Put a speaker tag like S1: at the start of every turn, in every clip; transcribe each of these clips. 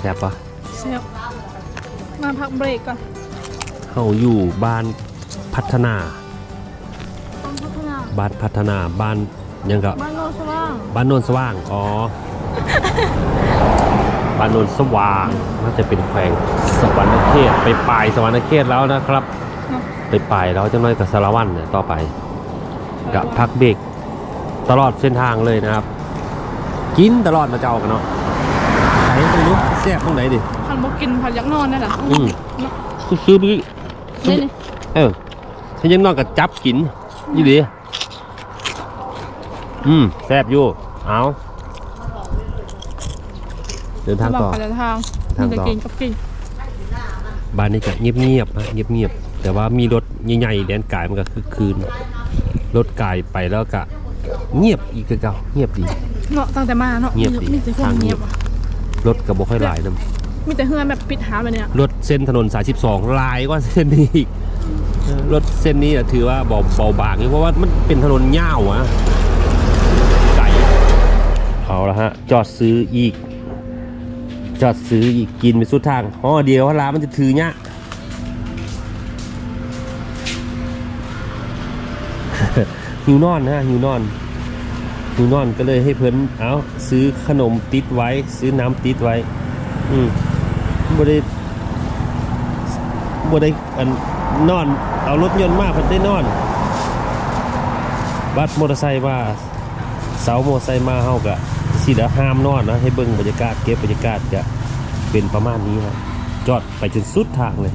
S1: แซ่บปะ
S2: เสียบมาพักเบรกก่อน
S1: เขาอยู่บ้านพัฒนา
S2: ต้องพัฒนา
S1: บ้านพัฒนาบ้านยังกับ
S2: บ้านโนนสว่าง
S1: บ้านโนนสว่าง อ๋อ บ้านโนนสว่างน่าจะเป็นแขวงสวรรณเขตไปปลายสวรรณเขตแล้วนะครับ
S2: เนาะ
S1: ไปปลายแล้วจะน้อยกับสารวันเนี่ยต่อไปกับพักเบรกตลอดเส้นทางเลยนะครับ กินตลอดมาเจ้ากันเนาะใช้ตรงนี้แซ่บตรงไหนดิ
S2: พันบอกกินพันยักนอนได้หรอ
S1: อืม
S2: เนาะ
S1: ซื้อไป
S2: นี่นี่
S1: เออฉันยังนอนกับจับกินยี่ดี อืมแซ่บอยู่ เอาเดินทาง
S2: บอก
S1: ต่อ
S2: ไปเดินทาง
S1: ทาง
S2: มี
S1: ต่อ
S2: แต่กินกับกิน
S1: บ้านนี้ก็เงียบๆนะเงียบๆแต่ว่ามีรถใหญ่ๆแดนกายมันก็คือคืนรถกายไปแล้วก็เงียบอีกคือเก่าเงียบดี
S2: เนาะตั้งแต่มาเนาะ
S1: เงียบดี
S2: มีแต่คน
S1: ทางเงี
S2: เงี
S1: ย
S2: ย
S1: บ
S2: บ อะ
S1: รถก็บ่ค่อยหลายนํ
S2: มีแต่เฮือนแบบปิดหาไปเนี่ย
S1: รถเส้นถนนสาย12หลายกว่าเส้นนี้อีกเออรถเส้นนี้อะถือว่าเบาเบาบางอยู่เพราะว่ามันเป็นถนนยาวอะไกล เอาละฮะ จอดซื้ออีก จอดซื้ออีกกินไปสุดทางห่อเดียวร้านมันจะถือเนี่ยหิวนอนนะฮะหิวนอนหิวนอนก็เลยให้เพิ่นเอาซื้อขนมติดไว้ ซื้อน้ำติดไว้ อืมบ่ได้บ่ได้อันนอน เอารถยนต์มาเพิ่นได้นอน บัสมอเตอร์ไซค์มาเสามอเตอร์ไซค์มาเฮาก็ สิได้ห้ามนอนนะให้เบิ้งบรรยากาศเก็บบรรยากาศจะเป็นประมาณนี้ครับจอดไปจนสุดทางเลย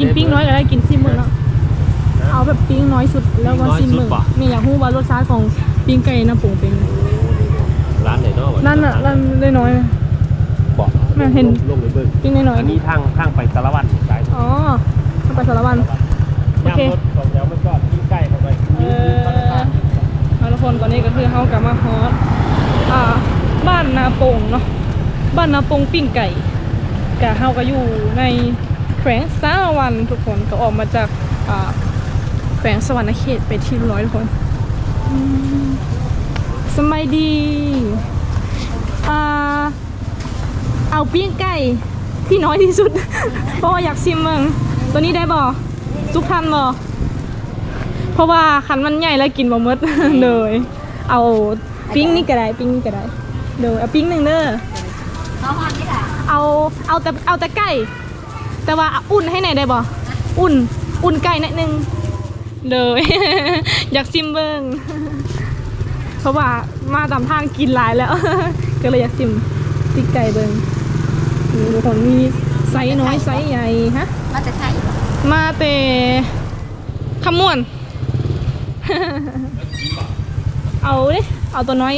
S2: กินกินปิ้งน้อยก็ได้กินซิมเมืองเนาะเอาแบบปิ้งน้อยสุดแล้วว่าซิมเมืองมีอยากรู้ว่ารสชาติของปิ้งไก่หน้าปุ่งเป็นไง
S1: ร้านไหนเนาะว
S2: นั่นอะนั่นได้น้อยๆ
S1: บอก
S2: แม่เห็น
S1: ลงเลยเบิ่ง
S2: ปิ้งน้อย
S1: อันนี้ทางทางไปสารวัตรสาย
S2: ๆอ๋อต้องไปสารวันโอเค
S1: ย่ามรถสองแถวมันจอดที่ใกล้เข้าไป
S2: เออเอาทุกคนตอนนี้ก็คือเฮากลับมาฮอตอ่าบ้านนาโปงเนาะบ้านนาโปงปิ้งไก่กะเฮาก็อยู่ใน แขวงสารวันทุกคนก็ออกมาจากอ่าแขวงสวรรณเขตไปที่เรียบร้อยทุกคนอืมสมัยดีอ่าเอาปิ้งไก่ที่น้อยที่สุด เพราะว่าอยากชิมมึงตัวนี้ได้บ่ซุกทันบ่เพราะว่าคันมันใหญ่แล้วกินบ่หมดเลยเอาปิ้งนี่ก็ได้ปิ้งนี่ก็ได้เดี๋ยวเอาปิ้งหนึ่งเด้อเอาเอาแต่เอาแต่ไก่ แต่ว่าอุ่นให้หน่อยได้บ่อุ่น อุ่นไก่หน่อยหนึงเลย อยากซิมเบิ้งเพราะว่ามาตามทางกินหลายแล้ว ก็เลยอยากซิมติ๊กไก่เบิ้งนี่ทุกคนมีไซส์น้อยไซส์ใหญ่ฮะ
S3: มาจะใช่
S2: มาแต่ขมวน เอาดิเอาตัวน้อย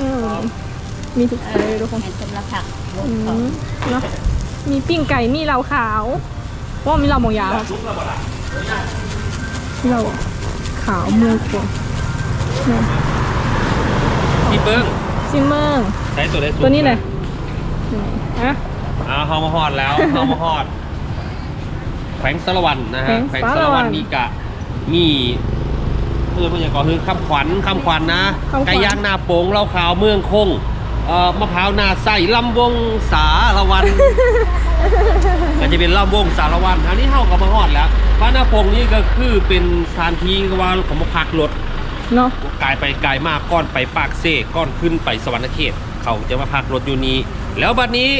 S2: อืมมีทุกไซส์ทุกคน
S3: เห็นสำหรับผักลง
S2: อื
S3: ของ
S2: มเนาะ มีปิ้งไก่ มีเหลาขาวเพราะว่ามีเหลาหมองยาวครับเหลาขาวมือคนเนี่ย
S1: พี่เบิ้ง
S2: ซิมเมอร์
S1: ใช้ตัวได้สูง
S2: ตัวนี้เลยนี่ฮะ
S1: อ่าเฮามาฮอดแล้วเฮามาฮอดแขวงสารวันนะฮะ
S2: แขวงสารวัตร
S1: แขวงสารวันนี่กะมีเพื่อนพยากรณ์คือคำขวัญคำขวัญนะ
S2: คำขวัญ
S1: ไก่ย่างนาโป่งเหล้าขาวเมืองคงเอ่อ มะพร้าวนาใส่ลำวงสารวันก็จะเป็นลำวงสารวันอันนี้เฮาก็มาฮอดแล้วบ้านนาโป่งนี่ก็คือเป็นสถานที่ว่าของมาพักรถ
S2: เนาะ
S1: กายไปกายมากก้อนไปปากเซ่ก้อนขึ้นไปสวรรณเขต เขาจะมาพักรถอยู่นี้ แล้วบัดนี้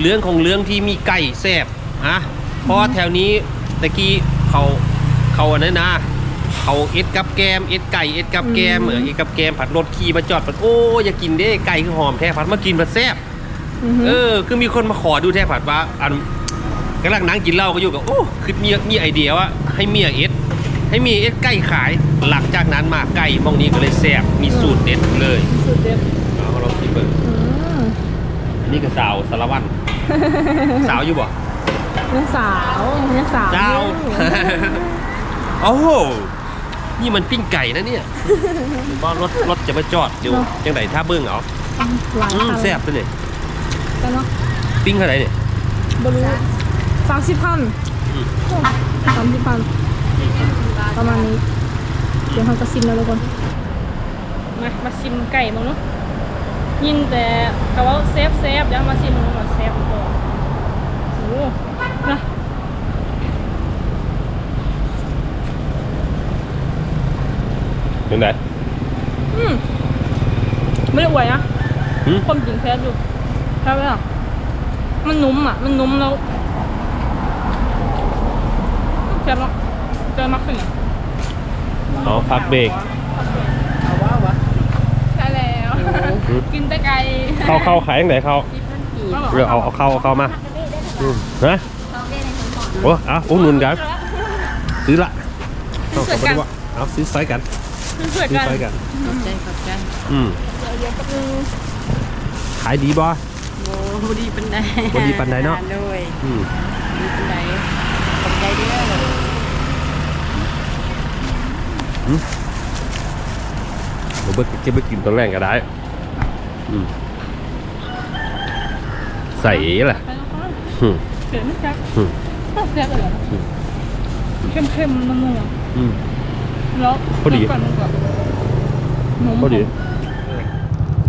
S1: เรื่องของเรื่องที่มีไก่แซบอะเพราะว่าแถวนี้ตะกี้เขาเขาอันนั้นนะ เขาเอ็ดกับแกมเอ็ดไก่เอ็ดกับแกม
S2: อืม
S1: เออเอ็ดกับแกมผัดรถขี่มาจอดผัดโอ้อยากกินเด้ไก่คือหอมแท้ผัดมากินผัดแซบ
S2: อือฮึ
S1: เออ คือมีคนมาขอดูแท้ผัดว่าอันกำลังนั่งกินเหล้าก็อยู่กับโอ้คือมีมีไอเดียว่าให้เมียเอ็ดให้เมียเอ็ดไก่ขายหลังจากนั้นมาไก่มองนี้ก็เลยแซบมีสูตรเด็ดเลย
S2: สุดเด็ด
S1: เอาเราคิดเบิ่ง
S2: อืม
S1: อันนี่ก็สาวสารวัตรสาวอยู่บ่
S2: ยังสาวยังสาว
S1: เจ้า
S2: อยู่
S1: โอ้โห นี่มันปิ้งไก่นะเนี่ยบ้ารถรถจะมาจอดเดี๋ยวจังไหนถ้าเบิ้งเอา
S2: หลาย
S1: อืม
S2: คัน
S1: แซ่บไปเลย
S2: กันเนาะ
S1: ปิ้งเท่าไหร่เนี่ย
S2: บรูสามสิบพัน
S1: อืม
S2: สามสิบพันประมาณนี้ เดี๋ยวเราจะซิมแล้วทุกคน มา มาชิมไก่มั้งเนาะยินแต่กะว่าเซฟเซฟเดี๋ยวมาชิมมั้งว่าเซฟก่อนโอ้ โหนะ
S1: เป็นไง
S2: อืมไม่ได้อวยนะ
S1: หืม
S2: ความจริงแท้อยู่แท้ไหมอะมันนุ่มอะ มันนุ่มแล้วแซ่บเนาะเจอมักสิ
S1: อ๋อพักเบรก
S3: เอาว่าวะ
S2: ใช่แล้ว
S1: หืม
S2: กินแต่ไก่
S1: เข้าเข้าขายยังไงเข้า
S3: ที่พันกี
S1: เรือเอาเอาเข้าเอาเข้ามาอืมฮะโอ้เอาอุ้นนุนกันซื้อละเอาขอบคุณว่าเอาซื้อไซส์กัน
S2: เพื่อน
S1: ซื้อ
S2: กัน
S1: ไซส์กัน
S3: ขอบใจขอบใจ
S1: อืม
S2: เดี๋ยวแป๊บนึง
S1: ขายดีบ่
S3: โอ้ดีปันได
S1: บ่ดีปานใดเนาะ
S3: โดย
S1: อืม
S3: ดีปันไดขอบใจเด้อ
S1: ผมเบิกเก็บไปกินตอนแรกก็ได้ อืมใส่แหละ
S2: ไปแล้วค่ะ
S1: อืม
S2: เกิดไม่จัก
S1: อืม
S2: ต้องแซ่บเลยเหรอ
S1: อืม
S2: เข้มๆนัว
S1: อืม
S2: ๆ แล้ว
S1: พอดี
S2: ก่อนก่อนนม
S1: พอดี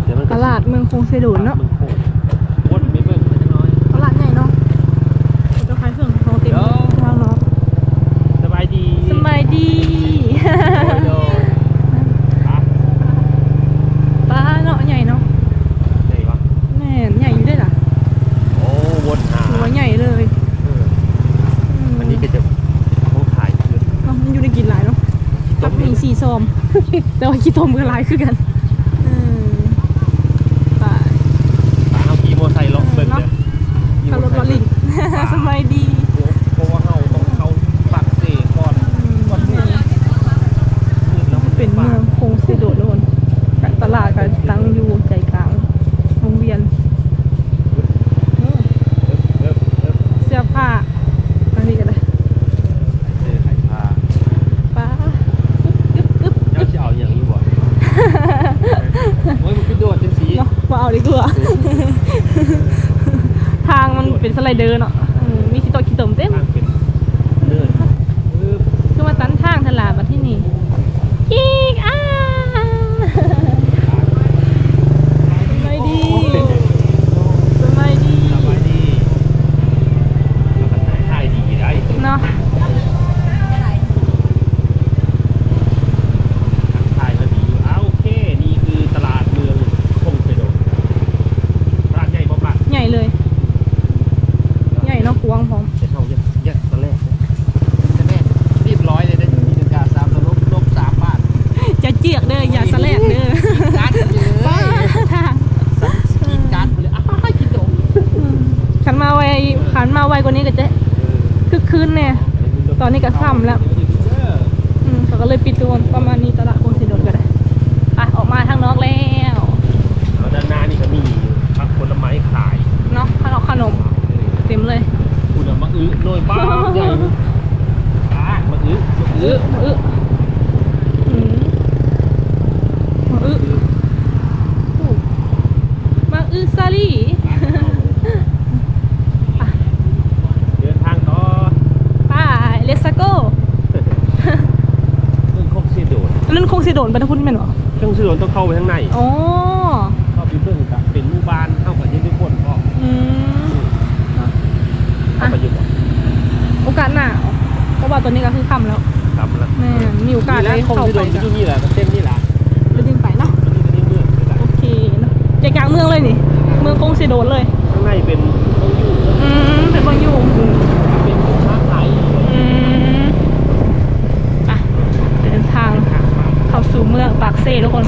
S1: เดี๋ยวมัน
S2: ตลาดเมืองคงเซดูนเนาะ
S1: มึงโค้งวนไม่เบิ่งไม่น้อย
S2: ตลาดใหญ่เนาะเจ้าขายเครื่องโทรติด
S1: เดี๋ยว
S2: ทางเนาะ
S1: สบายดี
S2: สบายดี
S1: โดยอะ
S2: ป้าเนาะใหญ่เนาะ
S1: ไหนวะ
S2: แม่นใหญ่อยู่ด้วยล่ะ
S1: โอ้วนหา
S2: หัวใหญ่เลย
S1: เออ
S2: ม
S1: อันนี้ก็จะเขาขายคือ
S2: เนาะมันอยู่ในกินหลายเนาะ
S1: ต้
S2: ตั
S1: ม
S2: กมีสี่ซอม แต่ว่า ขี้ตมก็หลายคือกันอืมไป
S1: ปลาเอาขี่มอไซค์ล็อกเบิ่งเนี่ย
S2: ขับรถมาลิง สบายดี
S1: เพราะว่าเขาต้องเข้าปักเสกก่อน
S2: อืม
S1: ก่อนนี่แล้วมัน
S2: เป็นเมืองคงเซโดดโดนกับตลาดก็ตั้งอยู่ใจกลางวงเวียนอืม
S1: เอิบเอิบ
S2: เสื้อผ้าอันนี้ก็ได้
S1: เสื้อขายผ้า
S2: ป้าอึ๊บอึ๊บ
S1: เจ้าจะเอาอย่างนี้บ่ โอ้ยมันคือโดดจังสี
S2: เนาะมาเอาดีกว่า ทางมันเป็นสไลเดอร์เนาะอืมมีขี้ตกขี้ตมเต็ม
S1: ทางเป็นเนินปึ๊บ
S2: คือมาตันทางทลาดมาที่นี่อีกอ่าสบายดีสบายดี
S1: สบายดีแล้วก็ถ่ายดีได้
S2: เนาะ
S1: ถ่ายมาดีอยู่อ้าวโอเค นี่คือตลาดเมืองคงเปโดตลาดใหญ่บ่ปะ
S2: ใหญ่เลย ใหญ่เนาะกวางพร้อม
S1: แต่เขาแยกแยกตอนแรกนะ
S3: จะแม่เรียบร้อยเลยนะมีหนึ่งกาสามตลบลบสามบาท
S2: จะเจียกเด้ออย่าสะแลกเด้อ
S3: การ์ดเลย
S2: ป้าทาง
S3: กินการ์ดไปเลยอ้าวกินโดม
S2: ขันมาไวขันมาไวกว่านี้ก็จะคึกคืนเนี่ย ต อนนี้ก็ค่ำแล้วอืมเขาก็เลยปิดตัวประมาณนี้ตลาดคงสิโดนก็ได้ไปออกมาทางนอกแล้ว
S1: แล้วด้านหน้านี่ก็มีผักผลไม้ขาย
S2: เนาะขนมขนมเต็มเลย
S1: คุณเอามาอื้อหน่อยบ้างใหญ่อะมาอื้อมาอื้อ
S2: มาอึอืมมาอึมาอึซาลี่
S1: เดินทางต่อ
S2: ไปเลสโก้
S1: เรื่องคงสิโดด
S2: นั่นคงสิโดนไปนะคุณแม่นบ่
S1: เครื่องสิโดดต้องเข้าไปข้างใน
S2: อ๋อ
S1: เข้าไปเบิ่งกับเป็นหมู่บ้านเข้ากับยังทุกคนก็
S2: อืม
S1: เข้าไปยู่ก่อน
S2: โอกาสหน้าเพราะว่าตอนนี้ก็คือค่ำแล้ว
S1: ทำแล้ว
S2: แม่มีโอกาส
S1: แห
S2: ได้เข้าไปกัน
S1: ที่นี่แหละเส้นนี่แหละ
S2: จะดึงไปเนาะ
S1: อันนี้ก็นี่เมืองเละ
S2: โอเคเนาะใจมืองคงสิโดนเลย
S1: ข้างในเป็นต้องอยู่
S2: อืมเป็นเมืองอยู่
S1: เป็นค้าขาย
S2: อืมอะเดินทางเข้า สู่เมืองปากเซ่ทุกคน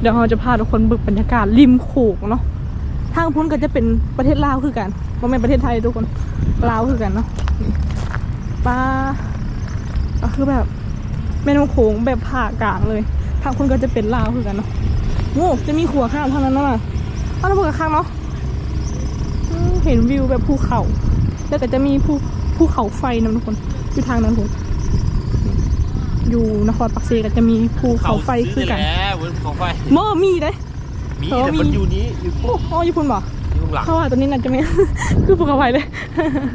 S1: เดี๋
S2: ยวเรา
S1: จะ
S2: พาทุกคนบึกบรรยากาศริมโขงเนาะทางพุ้นก็จะเป็นประเทศลาวคือกันว่าไม่นประเทศไทยทุกคนลาวคือกันเนาะป้าก็คือแบบแม่น้ำโขงแบบผ่ากลางเลยทางพุ้นก็จะเป็นลาวคือกันเนาะโอ้จะมีขัวข้ามทางนั้นนะเอาแล้วเพื่อข้างเนาะเห็นวิวแบบภูเขา แล้วก็จะมีภูภูเขาไฟนะทุกคนอยู่ทางนั้นผม อยู่นครปักเซก็จะมีภูเขาไฟคือกัน
S1: แล้วบนเขาไฟ
S2: หม้อมีได้
S1: มี
S2: เออ
S1: แต่
S2: มี
S1: มันอยู่นี้อยู่
S2: โอ้อ๋อญี่ปุ่นบ่
S1: อยู่ข้างหลัง
S2: เขาว่าตัวนี้น่าจะไม่คือภูเขาไฟเลย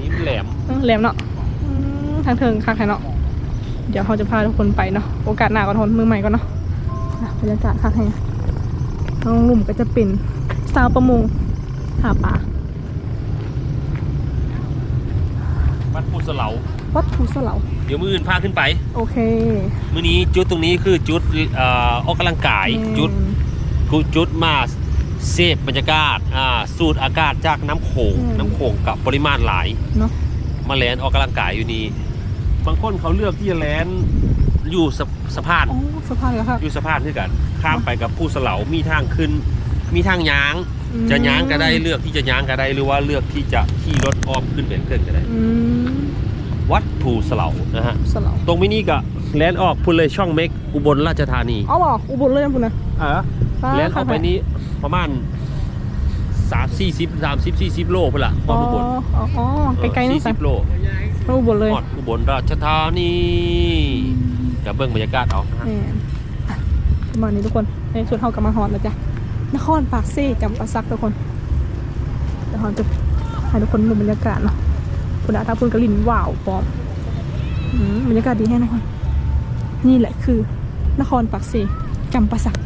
S1: นี่แหลม
S2: เออแหลมเนาะอืมทางเทิงคักแค่เนาะเดี๋ยวเขาจะพาทุกคนไปเนาะโอกาสหน้าก็ทนมือใหม่ก่อนเนาะอะบรรยากาศคักแฮงน้องหนุ่มก็จะเป็นสาวประมงหาปลา
S1: วัดภูสะเหลา
S2: วัดภูสะเหลา
S1: เดี๋ยวมืออื่นพาขึ้นไป
S2: โอเค
S1: มื้อนี้จุดตรงนี้คือจุดเอ่อออกกำลังกาย
S2: อืม
S1: จุดคือจุดมาเซฟบรรยากาศอ่าสูดอากาศจากน้ำโขง
S2: อืม
S1: น้ำโขงกับปริมาณหลาย
S2: เนาะ
S1: มาแลนออกกำลังกายอยู่นี่บางคนเขาเลือกที่จะแลนอยู่สะสะพาน
S2: อ๋อสะพานเหรอครับ
S1: อยู่สะพานด้วยกัน ข้ามไปกับผู้สะเหลามีทางขึ้น มีทางย้าง
S2: อืม
S1: จะย้างก็ได้เลือกที่จะย้างก็ได้หรือว่าเลือกที่จะขี่รถอ้อมขึ้นเป็นเครื่องก็ได้
S2: อืม
S1: วัดภูสะเหลานะฮะ
S2: สะเหลา
S1: ตรงมินี่ก็แลนออกพุ่นเลยช่องเม็กอุบลราชธานี
S2: เอาบอกอุบลเลยนะคุณนะ
S1: เออแลนออกไปนี้ประมาณสามสี่สิบสามสิบสี่สิบโลพุ่นละพ
S2: อ๋
S1: อ
S2: อ
S1: อุบล
S2: อ๋ออ๋อไกลๆนั่
S1: สี่
S2: น
S1: สิ
S2: สิ
S1: บโล
S2: มาอุบลเลย
S1: ฮอดอุบลราชธานีกับเบื้องบรรยากาศเอานะฮะ
S2: แหมอะประมาณนี้ทุกคน ในส่วนเฮากลับมาฮอนแล้วจ้ะ นครปากเซ่จำปาซักทุกคนเดี๋ยวเราจะให้ทุกคนดูบรรยากาศเนาะ คุณอาทาพูนกลินว้าวปอมอืมบรรยากาศดีแน่นอนนี่แหละคือ นครปักเซ่จำปาสัก